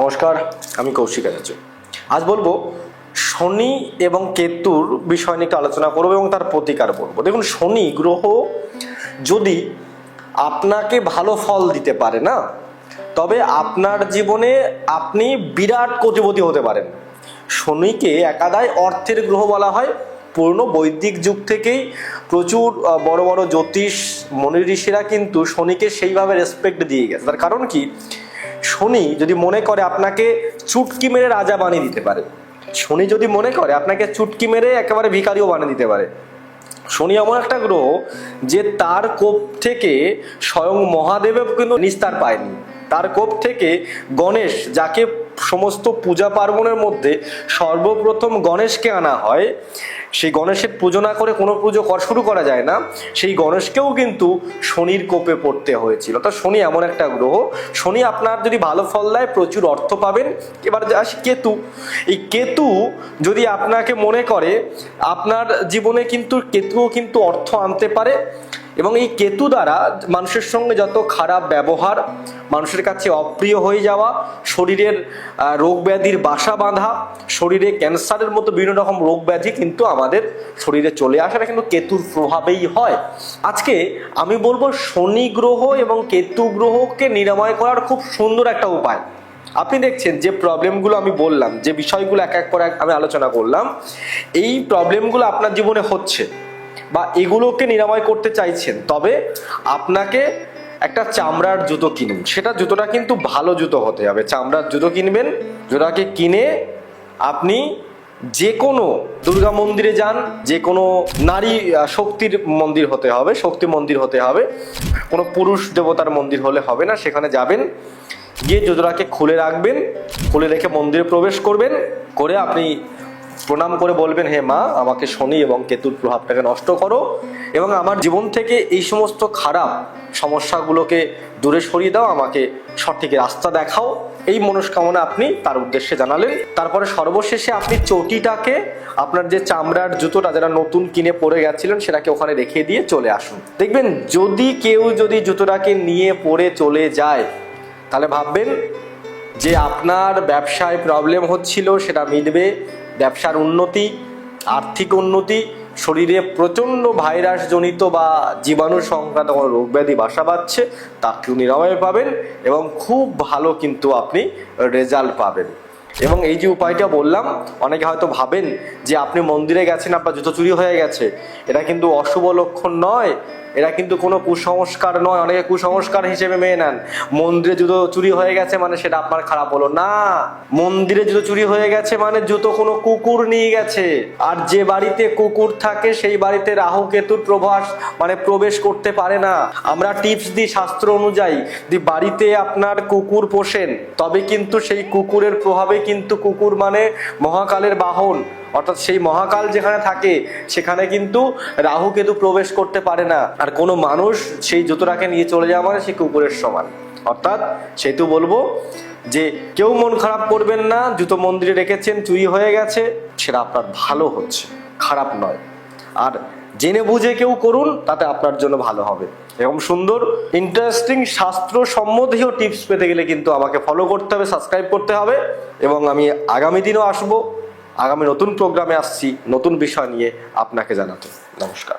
নমস্কার, আমি কৌশিক আচার্য। আজ বলব, শনি এবং কেতুর বিষয় নিয়ে একটু আলোচনা করব এবং তার প্রতিকার বলব দেখুন, শনি গ্রহ যদি আপনাকে ভালো ফল দিতে পারে না, তবে আপনার জীবনে আপনি বিরাট কোটিপতি হতে পারেন। শনিকে একাদায় অর্থের গ্রহ বলা হয়। পুরনো বৈদিক যুগ থেকেই প্রচুর বড় বড় জ্যোতিষ মনি ঋষিরা কিন্তু শনিকে সেইভাবে রেসপেক্ট দিয়ে গেছে। তার কারণ কি? শনি যদি মনে করে আপনাকে চুটকি মেরে রাজা বানিয়ে দিতে পারে। শনি যদি মনে করে আপনাকে চুটকি মেরে একেবারে ভিকারিও বানিয়ে দিতে পারে। শনি এমন একটা গ্রহ যে তার কোপ থেকে স্বয়ং মহাদেবও কিন্তু নিস্তার পায়নি। তার কোপ থেকে গণেশ, যাকে সমস্ত পূজা পার্বণের মধ্যে সর্বপ্রথম গণেশকে আনা হয়, সেই গণেশের পুজো না করে কোনো পুজো কর, শুরু করা যায় না। সেই গণেশকেও কিন্তু শনির কোপে পড়তে হয়েছিল। তো শনি এমন একটা গ্রহ। শনি আপনার যদি ভালো ফল দেয়, প্রচুর অর্থ পাবেন। এবার আসি কেতু। এই কেতু যদি আপনাকে মনে করে, আপনার জীবনে কিন্তু কেতুও কিন্তু অর্থ আনতে পারে। এবং এই কেতু দ্বারা মানুষের সঙ্গে যত খারাপ ব্যবহার, মানুষের কাছে অপ্রিয় হয়ে যাওয়া, শরীরের রোগ ব্যাধির বাসা বাঁধা, শরীরে ক্যান্সারের মতো বিভিন্ন রকম রোগ ব্যাধি কিন্তু আমাদের শরীরে চলে আসাটা কিন্তু কেতুর প্রভাবেই হয়। আজকে আমি বলব শনি গ্রহ এবং কেতু গ্রহকে নিরাময় করার খুব সুন্দর একটা উপায়। আপনি দেখছেন যে প্রবলেমগুলো আমি বললাম, যে বিষয়গুলো এক এক করে এক- আমি আলোচনা করলাম, এই প্রবলেমগুলো আপনার জীবনে হচ্ছে। বা এগুলোকে নিরাময় করতে চাইছেন, তবে আপনাকে একটা চামড়ার জুতো কিনুন। সেটা জুতোটা কিন্তু ভালো জুতো হতে হবে। চামড়ার জুতো কিনবেন, জুতোটাকে কিনে আপনি যে কোনো দুর্গা মন্দিরে যান যে কোনো নারী শক্তির মন্দির হতে হবে, শক্তি মন্দির হতে হবে। কোনো পুরুষ দেবতার মন্দির হলে হবে না, সেখানে যাবেন, গিয়ে জুতোটাকে খুলে রাখবেন, খুলে রেখে মন্দিরে প্রবেশ করবেন, করে আপনি প্রণাম করে বলবেন, হে মা, আমাকে শনি এবং কেতুর প্রভাবটাকে নষ্ট করো এবং আমার জীবন থেকে এই সমস্ত খারাপ সমস্যাগুলোকে দূরে সরিয়ে দাও, আমাকে সঠিক রাস্তা দেখাও। এই মনস্কামনা আপনি তার উদ্দেশ্যে জানালেন। তারপরে সর্বশেষে আপনি চটিটাকে, আপনার যে চামড়ার জুতোটা যারা নতুন কিনে পরে গেছিলেন, সেটাকে ওখানে রেখে দিয়ে চলে আসুন। দেখবেন, যদি কেউ যদি জুতোটাকে নিয়ে পরে চলে যায়, তাহলে ভাববেন যে আপনার ব্যবসায় প্রবলেম হচ্ছিল, সেটা মিটবে। ব্যবসার উন্নতি, আর্থিক উন্নতি, শরীরে প্রচণ্ড ভাইরাস জনিত বা জীবাণু সংক্রান্ত কোনো রোগ ব্যাধি বাসা বাঁধছে তাকেও নিরাময় পাবেন এবং খুব ভালো কিন্তু আপনি রেজাল্ট পাবেন। এবং এই যে উপায়টা বললাম, অনেকে হয়তো ভাবেন যে আপনি মন্দিরে গেছেন, আপনার জুতো চুরি হয়ে গেছে। এটা কিন্তু অশুভ লক্ষণ নয়। এটা কিন্তু কোনো কুসংস্কার নয়, অনেকে কুসংস্কার হিসেবে মেনে নেন। মন্দিরে জুতো চুরি হয়ে গেছে মানে সেটা আপনার খারাপ হলো। না, মন্দিরে জুতো চুরি হয়ে গেছে মানে জুতো কোনো কুকুর নিয়ে গেছে। আর যে বাড়িতে কুকুর থাকে, সেই বাড়িতে রাহু কেতুর প্রভাস মানে প্রবেশ করতে পারে না। আমরা টিপস দিই শাস্ত্র অনুযায়ী, দি বাড়িতে আপনার কুকুর পোষেন, তবে কিন্তু সেই কুকুরের প্রভাবে কিন্তু কুকুর মানে মহাকালের বাহন। অর্থাৎ সেই মহাকাল যেখানে থাকে, সেখানে কিন্তু রাহু কেতু প্রবেশ করতে পারে না। আর কোনো মানুষ সেই জুতোটাকে নিয়ে চলে যাওয়া মানে সে কুকুরের সমান। অর্থাৎ সেতু বলব যে কেউ মন খারাপ করবেন না, জুতো মন্দিরে রেখেছেন, চুরি হয়ে গেছে, সেটা আপনার ভালো হচ্ছে, খারাপ নয়। আর জেনে বুঝে কেউ করুন, তাতে আপনার জন্য ভালো হবে। এরকম সুন্দর ইন্টারেস্টিং শাস্ত্র সম্বন্ধীয় টিপস পেতে গেলে কিন্তু আমাকে ফলো করতে হবে সাবস্ক্রাইব করতে হবে, এবং আমি আগামী দিনও আসব। আগামী নতুন প্রোগ্রামে আসছি নতুন বিষয় নিয়ে আপনাকে জানাতে। নমস্কার।